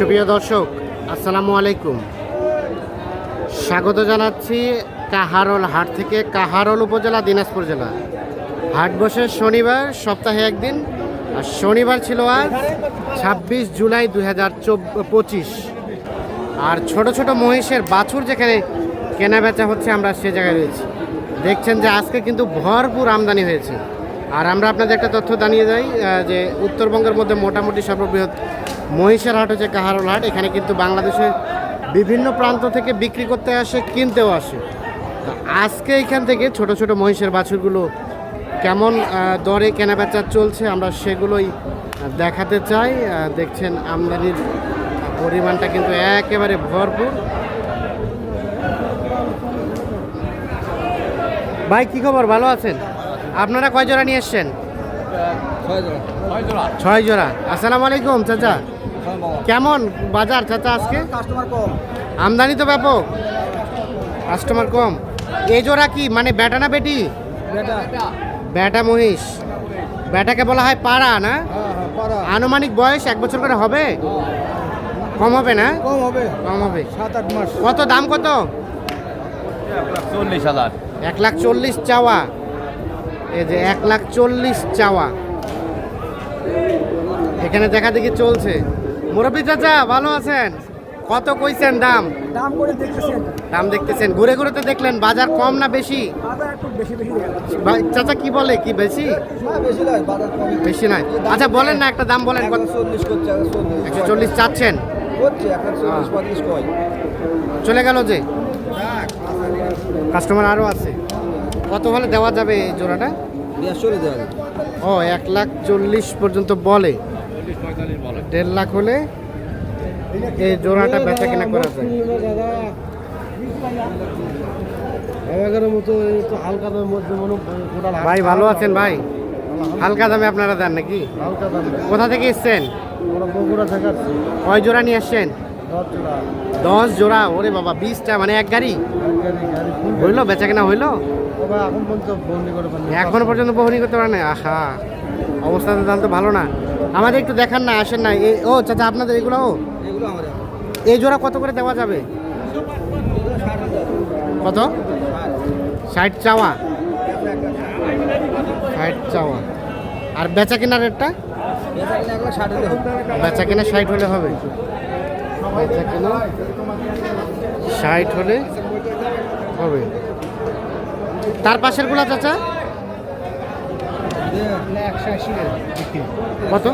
সুপ্রিয় দর্শক, আসসালামু আলাইকুম। স্বাগত জানাচ্ছি কাহারল হাট থেকে কাহারল উপজেলা, দিনাজপুর জেলা। হাট বসে শনিবার, সপ্তাহে একদিন, আর শনিবার ছিল আজ ছাব্বিশ জুলাই দুই হাজার পঁচিশ আর ছোট ছোট মহিষের বাছুর যেখানে কেনা বেচা হচ্ছে, আমরা সে জায়গায় রয়েছি। দেখছেন যে আজকে কিন্তু ভরপুর আমদানি হয়েছে। আর আমরা আপনাদের একটা তথ্য জানিয়ে যাই যে উত্তরবঙ্গের মধ্যে মোটামুটি সর্ববৃহৎ মহিষের হাট হচ্ছে কাহারোল হাট। এখানে কিন্তু বাংলাদেশের বিভিন্ন প্রান্ত থেকে বিক্রি করতে আসে কিনতেও আসে। আজকে এখান থেকে ছোট ছোট মহিষের বাছুরগুলো কেমন দরে কেনাবেচা চলছে আমরা সেগুলোই দেখাতে চাই। দেখছেন আমদানির পরিমাণটা কিন্তু একেবারে ভরপুর। ভাই কি খবর? ভালো আছেন? আপনারা কয় জোড়া নিয়ে এসছেন? ছয় জোড়া। আসসালামু আলাইকুম চাচা। কেমন বাজার চাচা আজকে? কাস্টমার কম। আমদানি তো ব্যাপক। কাস্টমার কম। এই জোড়া কি? মানে ব্যাটা না বেটি? বেটা ব্যাটা মহিষ ব্যাটাকে বলা হয় পাড়া না? হ্যাঁ হ্যাঁ আনুমানিক বয়স এক বছর করে হবে? কম হবে না? কম হবে। কম হবে। সাত আট মাস। কত দাম কত? চল্লিশ হাজার। এক লাখ চল্লিশ চাওয়া। এই যে এক লাখ চল্লিশ চাওয়া। এখানে দেখা দেখি চলছে। মুরব্বী চাচা ভালো আছেন? কত কইছেন দাম? দাম করে দেখতেছেন। দাম দেখতেছেন। ঘুরে ঘুরে তো দেখলেন বাজার কম না বেশি? বাজার একটু বেশি বেশি দেখা যাচ্ছে ভাই, চাচা কি বলে কি বেশি? না বেশি নয় বাজার কম। বেশি নয়। আচ্ছা বলেন না একটা দাম বলেন। একশো চল্লিশ চাচ্ছেন? চল্লিশ চলে গেল যে? কাস্টমার আরও আছে। কত হলে দেওয়া যাবে এই জোড়াটা? ও এক লাখ চল্লিশ পর্যন্ত বলে। দেড় লাখ হলে এই জোড়াটা বেচা কেনা করা যায়। ভাই ভালো আছেন ভাই? হালকা দামে আপনারা দেন নাকি? কোথা থেকে এসছেন? কয় জোড়া নিয়ে আসছেন? দশ জোড়া ওরে বাবা বিশটা মানে এক গাড়ি? হইল বেচা কেনা হইল এখন পর্যন্ত বহনি করতে পারে না আহা অবস্থাতে দাম তো ভালো না। আমাদের একটু দেখান না আসেন না। ও চাচা আপনাদের এগুলো ও? এই জোড়া কত করে দেওয়া যাবে? কত? ষাট চাওয়া। ষাট চাওয়া। আর বেচা কেনার রেটটা? বেচা কেনা ষাট হলে হবে। বেচা কেনা ষাট হলে হবে। তার পাশেরগুলা চাচা? কত?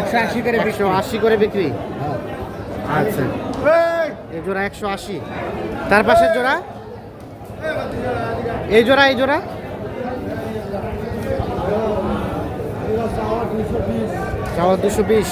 একশো আশি করে একশো আশি করে বিক্রি? আচ্ছা। এই! জোড়া একশো আশি। তার পাশের জোড়া? এই জোড়া এই জোড়া? চাওয়া দুশো বিশ।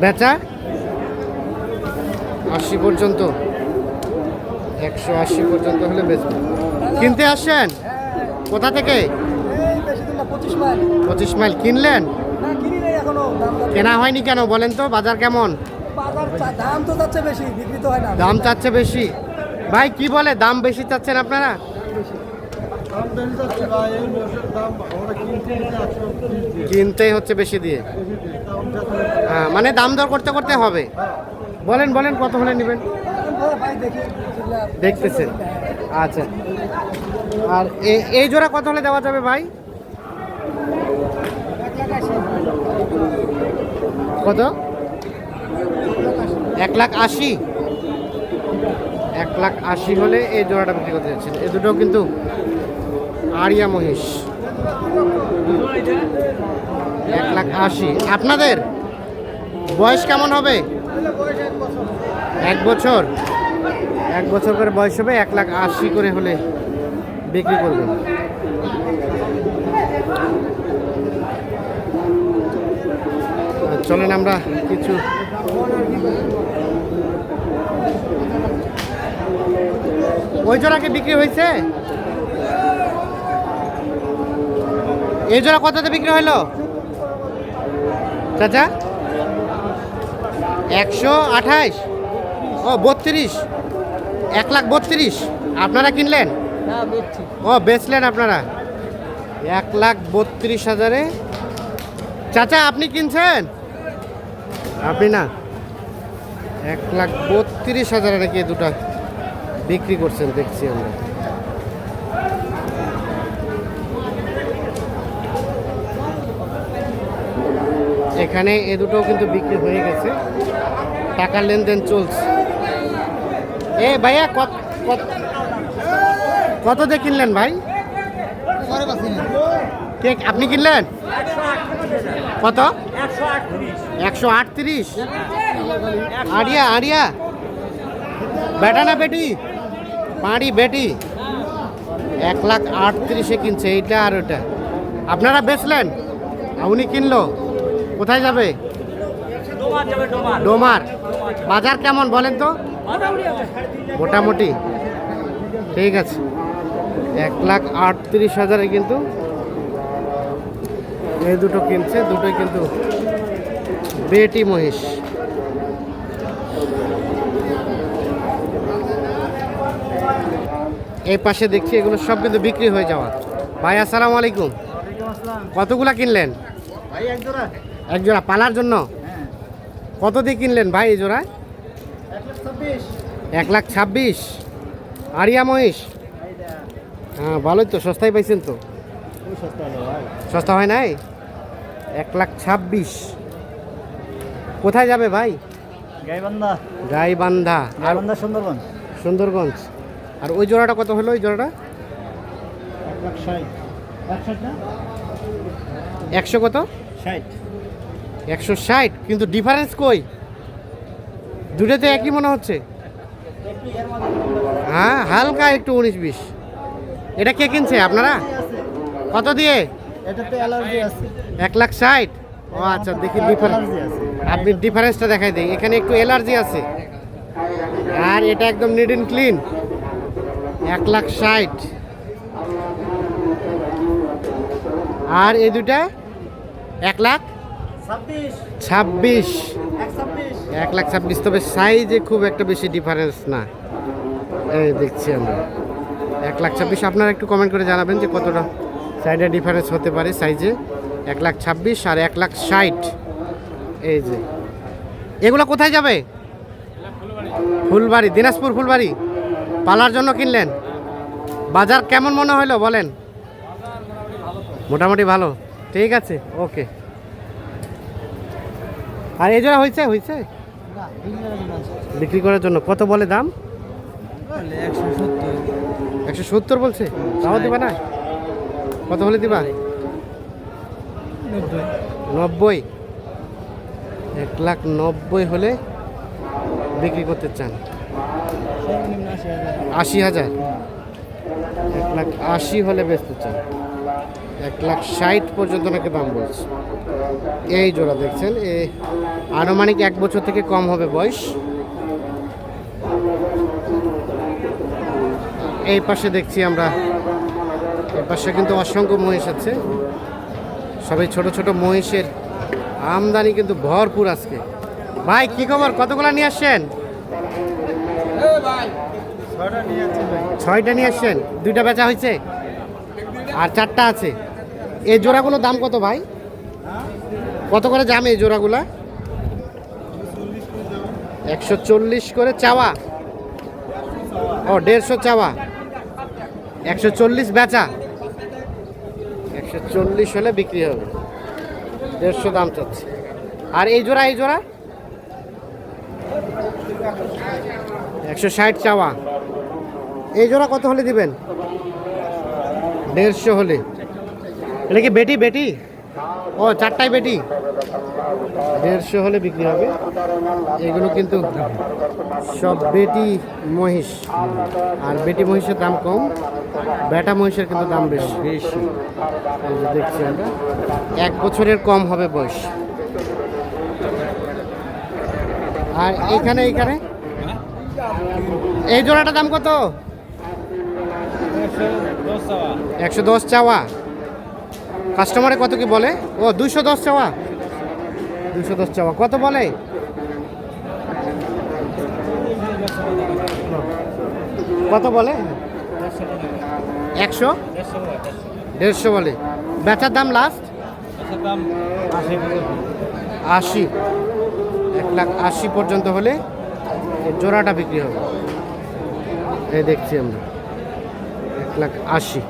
বেচা? আশি পর্যন্ত। একশো আশি পর্যন্ত হলে বেচবে। কিনতে আসছেন? কোথা থেকে? পঁচিশ মাইল। পঁচিশ মাইল কিনলেন? না কিনি হয়নি কেন বলেন তো বাজার কেমন? দাম তো বেশি বিক্রি তো হয় না। দাম চাচ্ছে বেশি। ভাই কি বলে দাম বেশি চাচ্ছেন আপনারা? কিনতেই হচ্ছে বেশি দিয়ে। হ্যাঁ মানে দাম দর করতে করতে হবে। বলেন বলেন কত হলে নেবেন? দেখতেছেন। আচ্ছা। আর এই জোড়া কত হলে দেওয়া যাবে ভাই? কত? এক লাখ আশি। এক লাখ আশি হলে এই জোড়াটা বিক্রি করতে যাচ্ছেন। এই দুটো কিন্তু আরিয়া মহিষ। এক লাখ আশি। আপনাদের বয়স কেমন হবে? এক বছর। এক বছর করে বয়স হবে, এক লাখ আশি করে হলে বিক্রি করবেন। চলেন আমরা কিছু ওই জোড়াকে বিক্রি হয়েছে? এই জোড়া কততে বিক্রি হইল? চাচা? একশো আঠাইশ। ও বত্রিশ। এক লাখ বত্রিশ। আপনারা কিনলেন? ও বেচলেন আপনারা। এক লাখ বত্রিশ হাজারে। চাচা আপনি কিনছেন? আপনি না এক লাখ বত্রিশ হাজারে নাকি দুটা বিক্রি করছেন দেখছি আমরা। এখানে এ দুটোও কিন্তু বিক্রি হয়ে গেছে। টাকার লেনদেন চলছে। এ ভাইয়া কত কত- কত দিয়ে কিনলেন ভাই? কে আপনি কিনলেন? কত? একশো আটত্রিশ। আড়িয়া আড়িয়া। বেটা না বেটি? পাঁড়ি বেটি। এক লাখ আটত্রিশে কিনছে, এইটা আর ওটা আপনারা বেচলেন? উনি কিনলো? কোথায় যাবে? ডোমার। বাজার কেমন বলেন তো? মোটামুটি। ঠিক আছে। এক লাখ আটত্রিশ হাজারে কিন্তু এই দুটো কিনছে, দুটোই কিন্তু বেটি মহিষ। এই পাশে দেখছি এগুলো সব কিন্তু বিক্রি হয়ে যাওয়া। ভাই আসসালামু আলাইকুম। কতগুলা কিনলেন? এক জোড়া। এক জোড়া পালার জন্য? হ্যাঁ। কত দিয়ে কিনলেন ভাই এই জোড়া? এক লাখ ছাব্বিশ। আরিয়া মহিষ? হ্যাঁ ভালোই তো সস্তায় পাইছেন তো। সস্তা হয় নাই? এক লাখ ছাব্বিশ। কোথায় যাবে ভাই? গাইবান্ধা। গাইবান্ধা। গাইবান্ধা সুন্দরবন। সুন্দরগঞ্জ আর ওই জোড়াটা কত হলো ওই জোড়াটা? একশো কত? ষাট। একশো ষাট। কিন্তু ডিফারেন্স কই? দুটোতে একই মনে হচ্ছে? হ্যাঁ হালকা একটু উনিশ বিশ। এটা কে কিনছে আপনারা? কত দিয়ে? এক লাখ ষাট। ও আচ্ছা দেখি ডিফারেন্স আপনি ডিফারেন্সটা দেখাই দিই এখানে একটু এলার্জি আছে। আর এটা একদম নিড অ্যান্ড ক্লিন এক লাখ ষাট। আর এই দুটা এক লাখ? ছাব্বিশ। ছাব্বিশ। এক ছাব্বিশ। এক লাখ ছাব্বিশ। তবে সাইজে খুব একটা বেশি ডিফারেন্স না। এই দেখছি আমরা। এক লাখ ছাব্বিশ। আপনারা একটু কমেন্ট করে জানাবেন যে কতটা সাইডে ডিফারেন্স হতে পারে সাইজে এক লাখ ছাব্বিশ আর এক লাখ ষাট। এই যে। এগুলো কোথায় যাবে? ফুলবাড়ি, দিনাজপুর ফুলবাড়ি? পালার জন্য কিনলেন? বাজার কেমন মনে হলো বলেন? মোটামুটি ভালো। ঠিক আছে, ওকে। আর এই জন্য হয়েছে হয়েছে বিক্রি করার জন্য। কত বলে দাম? একশো সত্তর বলছে। তাও দিবা না? কত হলে দিবা? নব্বই। এক লাখ নব্বই হলে বিক্রি করতে চান। আশি হাজার? এক লাখ আশি হলে বেচতে চান। এক লাখ ষাট পর্যন্ত নাকি দাম বলছে। এই জোড়া দেখছেন, এ আনুমানিক এক বছর থেকে কম হবে বয়স। এই পাশে দেখছি আমরা, এই পাশে কিন্তু অসংখ্য মহিষ আছে। সবাই ছোট ছোট মহিষের আমদানি কিন্তু ভরপুর আজকে। ভাই, কি খবর? কতগুলো নিয়ে আসছেন? ছয়টা নিয়ে আসছেন। দুইটা বেচা হয়েছে? আর চারটা আছে। এই জোড়াগুলো দাম কত ভাই? কত করে দাম এই জোড়াগুলা? একশো চল্লিশ করে চাওয়া। ও, দেড়শো চাওয়া। একশো চল্লিশ বেচা। একশো চল্লিশ হলে বিক্রি হবে। দেড়শো দাম চাচ্ছে। আর এই জোড়া এই জোড়া? একশো ষাট চাওয়া। এই জোড়া কত হলে দিবেন? দেড়শো হলে। এটা কি বেটি বেটি? ও চারটাই বেটি? দেড়শো হলে বিক্রি হবে। এগুলো কিন্তু সব বেটি মহিষ। আর বেটি মহিষের দাম কম, বেটা মহিষের কিন্তু দাম বেশি বেশি। দেখছি আমরা, এক বছরের কম হবে বয়স। আর এইখানে এইখানে এই জোড়াটার দাম কত? একশো দশ চাওয়া। কাস্টমারে কত কি বলে? ও দুশো দশ চাওয়া। দুশো দশ চাওয়া। কত বলে? কত বলে? একশো? দেড়শো বলে। বেচার দাম লাস্ট আশি। এক লাখ আশি পর্যন্ত হলে জোড়াটা বিক্রি হবে। এই দেখছি আমরা। এক লাখ আশি।